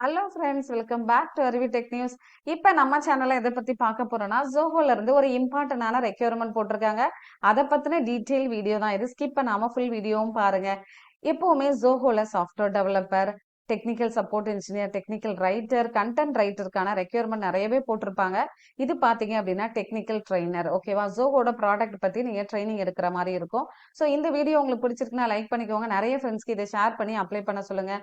Hello friends welcome back to Aruvi tech news இப்போ நம்ம சேனல்ல எதை பத்தி பார்க்க போறோம்னா ஜோஹோல இருந்து ஒரு இம்பார்ட்டன்டான ரெக்யூர்மெண்ட் போட்டிருக்காங்க. அதை பத்தின டீட்டெயில் வீடியோ தான் இது. ஸ்கிப் பண்ணாமல் ஃபுல் வீடியோவும் பாருங்க. எப்பவுமே ஜோஹோல software developer technical support engineer technical writer content ரைட்டருக்கான requirement நிறையவே போட்டிருப்பாங்க. இது பாத்தீங்க அப்படின்னா டெக்னிக்கல் ட்ரைனர் ஓகேவா ஜோகோட ப்ராடக்ட் பற்றி நீங்க ட்ரைனிங் எடுக்கிற மாதிரி இருக்கும். ஸோ இந்த வீடியோ உங்களுக்கு பிடிச்சிருக்குன்னா லைக் பண்ணிக்கோங்க. நிறைய ஃப்ரெண்ட்ஸ்க்கு இதை ஷேர் பண்ணி அப்ளை பண்ண சொல்லுங்க.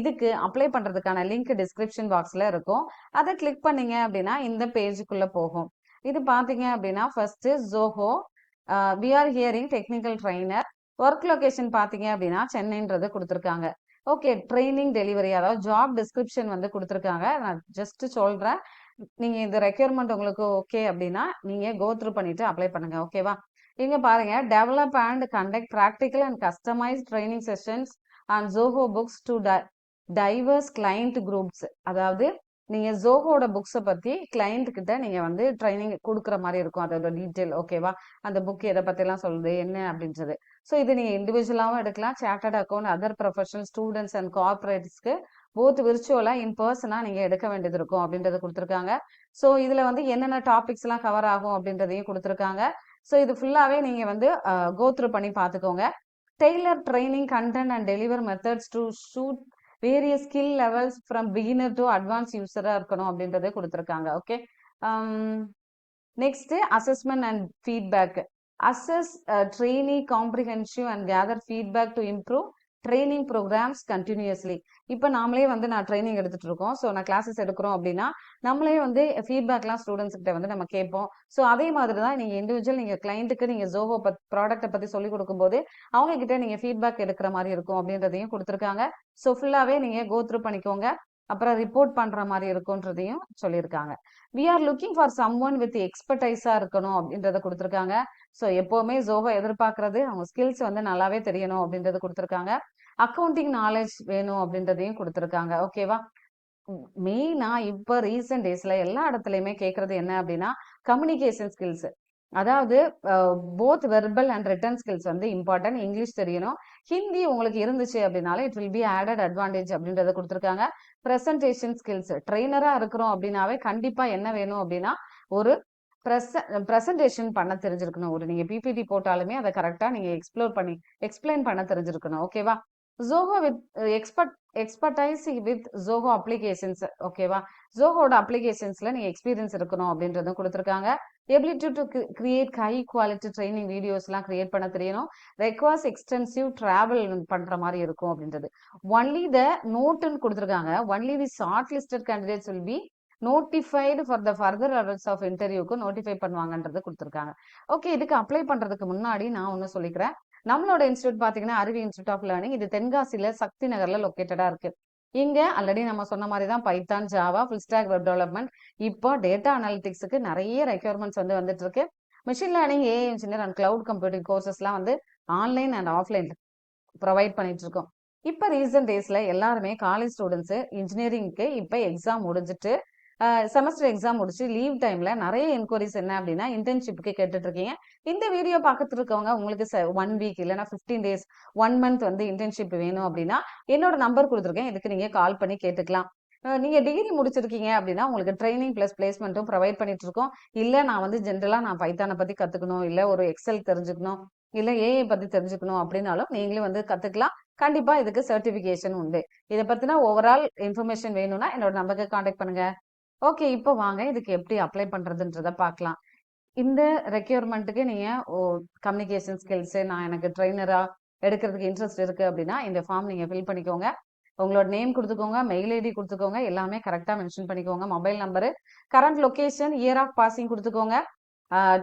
இதுக்கு அப்ளை பண்றதுக்கான லிங்க் டிஸ்கிரிப்ஷன் பாக்ஸ்ல இருக்கும். அதை கிளிக் பண்ணீங்க அப்படின்னா இந்த பேஜுக்குள்ள போகும். இது பாத்தீங்க அப்படின்னா first Zoho we are hiring technical trainer work location பார்த்தீங்க அப்படின்னா சென்னைன்றது கொடுத்துருக்காங்க. ஓகே ட்ரைனிங் டெலிவரி அதாவது ஜாப் டிஸ்கிரிப்ஷன் வந்து கொடுத்துருக்காங்க. நான் ஜஸ்ட் சொல்றேன். நீங்க இந்த ரெக்யர்மெண்ட் உங்களுக்கு ஓகே அப்படின்னா நீங்க கோத்ரூ பண்ணிவிட்டு பண்ணிட்டு அப்ளை பண்ணுங்க. ஓகேவா இங்கே பாருங்க. Develop and conduct practical and customise training sessions and Zoho books to diverse client groups அதாவது நீங்க ஜோஹோட புக்ஸை பத்தி கிளைண்ட் கிட்ட நீங்க வந்து ட்ரைனிங் கொடுக்குற மாதிரி இருக்கும். அதோட டீட்டெயில் ஓகேவா அந்த புக் எதை பற்றிலாம் சொல்லுது? என்ன அப்படின்றது. ஸோ இது நீங்கள் இண்டிவிஜுவலாகவும் எடுக்கலாம். Chartered account other professional students and கார்பரேட்ஸ்க்கு both விர்ச்சுவலாக இன் பர்சனாக நீங்கள் எடுக்க வேண்டியது இருக்கும் அப்படின்றத கொடுத்துருக்காங்க. ஸோ இதில் வந்து என்னென்ன டாபிக்ஸ்லாம் கவர் ஆகும் அப்படின்றதையும் கொடுத்துருக்காங்க. ஸோ இது ஃபுல்லாகவே நீங்கள் வந்து கோத்ரூ பண்ணி பார்த்துக்கோங்க. Tailor training content and deliver methods to suit various skill levels from beginner to advance யூஸராக இருக்கணும் அப்படின்றத கொடுத்துருக்காங்க. Okay next um, assessment and feedback assess trainee comprehensive and gather feedback to improve training programmes continuously இப்போ நாமளே வந்து நான் training எடுத்துட்டு இருக்கோம். So நான் கிளாஸஸ் எடுக்கிறோம் அப்படின்னா நம்மளே வந்து ஃபீட்பேக்லாம் ஸ்டூடெண்ட்ஸ் கிட்ட வந்து நம்ம கேட்போம். ஸோ அதே மாதிரி தான் நீங்கள் இண்டிவிஜுவல் நீங்கள் கிளைண்ட்டுக்கு நீங்கள் ஜோஹோ பத் ப்ராடக்ட்டை பற்றி சொல்லி கொடுக்கும்போது அவங்க கிட்ட நீங்கள் ஃபீட்பேக் எடுக்கிற மாதிரி இருக்கும் அப்படின்றதையும் கொடுத்துருக்காங்க. ஸோ ஃபுல்லாகவே நீங்கள் கோ த்ரூ பண்ணிக்கோங்க. அப்புறம் ரிப்போர்ட் பண்ற மாதிரி இருக்கும்ன்றதையும் சொல்லியிருக்காங்க. We are looking for someone with எக்ஸ்பர்டைஸா இருக்கணும் அப்படின்றத கொடுத்துருக்காங்க. ஸோ எப்பவுமே ஜோஹோ எதிர்பார்க்கறது அவங்க ஸ்கில்ஸ் வந்து நல்லாவே தெரியணும் அப்படின்றத கொடுத்துருக்காங்க. அக்கௌண்டிங் நாலேஜ் வேணும் அப்படின்றதையும் கொடுத்துருக்காங்க. ஓகேவா மெயினா இப்போ ரீசெண்ட் டேஸ்ல எல்லா இடத்துலயுமே கேட்கறது என்ன அப்படின்னா கம்யூனிகேஷன் ஸ்கில்ஸ் அதாவது both verbal and written skills வந்து இம்பார்ட்டன்ட் இங்கிலீஷ் தெரியணும். ஹிந்தி உங்களுக்கு இருந்துச்சு அப்படின்னாலே it will be added advantage அப்படின்றத கொடுத்துருக்காங்க. ப்ரெசன்டேஷன் ஸ்கில்ஸ் ட்ரெயினரா இருக்கிறோம் அப்படின்னாவே கண்டிப்பா என்ன வேணும் அப்படின்னா ஒரு ப்ரெசன்டேஷன் பண்ண தெரிஞ்சிருக்கணும். ஒரு நீங்க பிபிடி போட்டாலுமே அதை கரெக்டா நீங்க எக்ஸ்ப்ளோர் பண்ணி எக்ஸ்பிளைன் பண்ண தெரிஞ்சிருக்கணும். ஓகேவா Zoho with expert expertise with Zoho applications ஓகேவா ஜோஹோட அப்ளிகேஷன்ஸ்ல நீங்க எக்ஸ்பீரியன்ஸ் இருக்கணும் அப்படின்றதும் கொடுத்துருக்காங்க. Ability to create high quality training வீடியோஸ்லாம் கிரியேட் பண்ண தெரியணும். ரெக்வாஸ் எக்ஸ்டென்சிவ் டிராவல் பண்ற மாதிரி இருக்கும் அப்படின்றது. ஒன்லி த நோட்டுன்னு கொடுத்துருக்காங்க. Only the shortlisted candidates will be notified for the further levels of இன்டர்வியூக்கு நோட்டிஃபை பண்ணுவாங்கன்றது கொடுத்துருக்காங்க. ஓகே இதுக்கு அப்ளை பண்றதுக்கு முன்னாடி நான் ஒன்று சொல்லிக்கிறேன். நம்மளோட இன்ஸ்டியூட் பாத்தீங்கன்னா அருவி இன்ஸ்டியூட் ஆஃப் லேர்னிங். இது தென்காசியில சக்தி நகர்ல லொக்கேட்டடா இருக்கு. இங்க ஆல்ரெடி நம்ம சொன்ன மாதிரி தான் Python Java full stack web development இப்போ டேட்டா அனாலிட்டிக்ஸுக்கு நிறைய ரெக்யர்மெண்ட்ஸ் வந்து வந்துட்டு இருக்கு machine learning A engineer and cloud computing கோர்சஸ்லாம் வந்து ஆன்லைன் அண்ட் ஆஃப்லைன் ப்ரொவைட் பண்ணிட்டு இருக்கோம். இப்போ ரீசன்ட் டேஸ்ல எல்லாருமே காலேஜ் ஸ்டூடெண்ட்ஸ் இன்ஜினியரிங்க்கு இப்போ எக்ஸாம் முடிஞ்சிட்டு செமஸ்டர் எக்ஸாம் முடிச்சு லீவ் டைம்ல நிறைய என்கொயரிஸ் என்ன அப்படின்னா இன்டர்ன்ஷிப்புக்கு கேட்டுட்டு இருக்கீங்க இந்த வீடியோ பார்த்துட்டு இருக்கவங்க உங்களுக்கு ஒன் வீக் இல்லைன்னா ஃபிஃப்டீன் டேஸ் ஒன் மந்த் வந்து இன்டர்ன்ஷிப் வேணும் அப்படின்னா என்னோட நம்பர் கொடுத்துருக்கேன். இதுக்கு நீங்க கால் பண்ணி கேட்டுக்கலாம். நீங்க டிகிரி முடிச்சிருக்கீங்க அப்படின்னா உங்களுக்கு ட்ரைனிங் பிளஸ் பிளேஸ்மெண்ட்டும் ப்ரொவைட் பண்ணிட்டு இருக்கோம் இல்ல நான் வந்து ஜென்ரலா நான் பைத்தானை பத்தி கத்துக்கணும் இல்ல ஒரு எக்ஸல் தெரிஞ்சுக்கணும் இல்ல ஏஐ பத்தி தெரிஞ்சுக்கணும் அப்படின்னாலும் நீங்களும் வந்து கத்துக்கலாம். கண்டிப்பா இதுக்கு சர்டிபிகேஷன் உண்டு. இதை பத்தினா ஓவரால் இன்ஃபர்மேஷன் வேணும்னா என்னோட நம்பருக்கு காண்டாக்ட் பண்ணுங்க. ஓகே இப்போ வாங்க. இதுக்கு எப்படி அப்ளை பண்றதுன்றத பார்க்கலாம் இந்த ரெக்யூர்மெண்ட்டுக்கு நீங்க கம்யூனிகேஷன் ஸ்கில்ஸ் நான் எனக்கு ட்ரைனரா எடுக்கிறதுக்கு இன்ட்ரெஸ்ட் இருக்கு அப்படின்னா இந்த ஃபார்ம் நீங்க ஃபில் பண்ணிக்கோங்க. உங்களோட நேம் கொடுத்துக்கோங்க மெயில் ஐடி கொடுத்துக்கோங்க எல்லாமே கரெக்டாக மென்ஷன் பண்ணிக்கோங்க. Mobile number current location year of passing கொடுத்துக்கோங்க.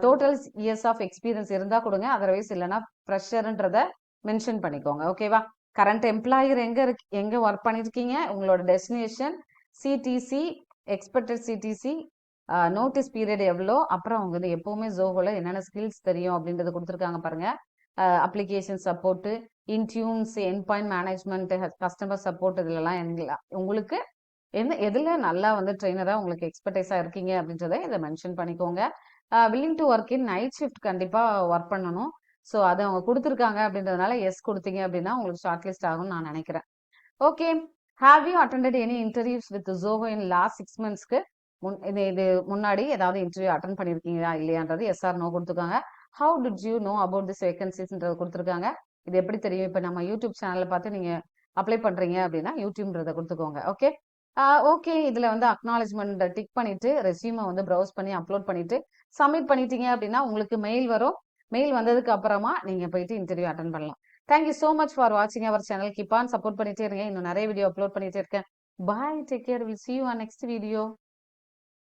டோட்டல் இயர்ஸ் ஆஃப் எக்ஸ்பீரியன்ஸ் இருந்தால் கொடுங்க. அதர்வைஸ் இல்லைன்னா ப்ரெஷருன்றத மென்ஷன் பண்ணிக்கோங்க. ஓகேவா கரண்ட் எம்ப்ளாயர் எங்கே இருக்கு எங்கே ஒர்க் பண்ணியிருக்கீங்க உங்களோட destination CTC expected CTC notice period எவ்வளோ? அப்புறம் அவங்க வந்து எப்போவுமே ஜோஹோல என்னென்ன ஸ்கில்ஸ் தெரியும் அப்படின்றத கொடுத்துருக்காங்க பாருங்க. அப்ளிகேஷன் சப்போர்ட்டு இன்டியூன்ஸ் என் பாயிண்ட் மேனேஜ்மெண்ட் கஸ்டமர் சப்போர்ட் இதுலலாம் எங்கலாம் உங்களுக்கு எந்த எதில் நல்லா வந்து ட்ரெயினராக உங்களுக்கு எக்ஸ்பர்டைஸாக இருக்கீங்க அப்படின்றத இதை மென்ஷன் பண்ணிக்கோங்க. Willing to work in night shift கண்டிப்பாக ஒர்க் பண்ணணும். ஸோ அதை அவங்க கொடுத்துருக்காங்க அப்படின்றதுனால எஸ் கொடுத்தீங்க அப்படின்னா உங்களுக்கு ஷார்ட் லிஸ்ட் ஆகும்னு நான் நினைக்கிறேன். Okay have you attended any interviews with Zoho in last six மந்த்ஸ்க்கு முன் இது இது முன்னாடி ஏதாவது இன்டர்வியூ அட்டன் பண்ணியிருக்கீங்களா இல்லையான்றது எஸ்ஆர் நோ கொடுத்துருக்காங்க. How did you know about this வேகன்சிஸ்ன்றது கொடுத்துருக்காங்க. இது எப்படி தெரியும்? இப்போ நம்ம யூடியூப் சேனலை பார்த்து நீங்கள் அப்ளை பண்ணுறீங்க அப்படின்னா யூடியூப்ன்றதை கொடுத்துக்கோங்க. ஓகே ஓகே இதில் வந்து அக்னாலஜ்மெண்ட் டிக் பண்ணிட்டு ரெசியூமை வந்து ப்ரௌஸ் பண்ணி அப்லோட் பண்ணிட்டு சப்மிட் பண்ணிட்டீங்க அப்படின்னா உங்களுக்கு மெயில் வரும். மெயில் வந்ததுக்கு அப்புறமா நீங்கள் போயிட்டு இன்டர்வியூ அட்டன் பண்ணலாம். Thank you so much for வாட்சிங் அவர் சேனல் கிப்பான் சப்போர்ட் பண்ணிட்டே இருங்க. இன்னும் நிறைய வீடியோ அப்லோட் பண்ணிட்டே இருக்கேன். Bye take care will see you next video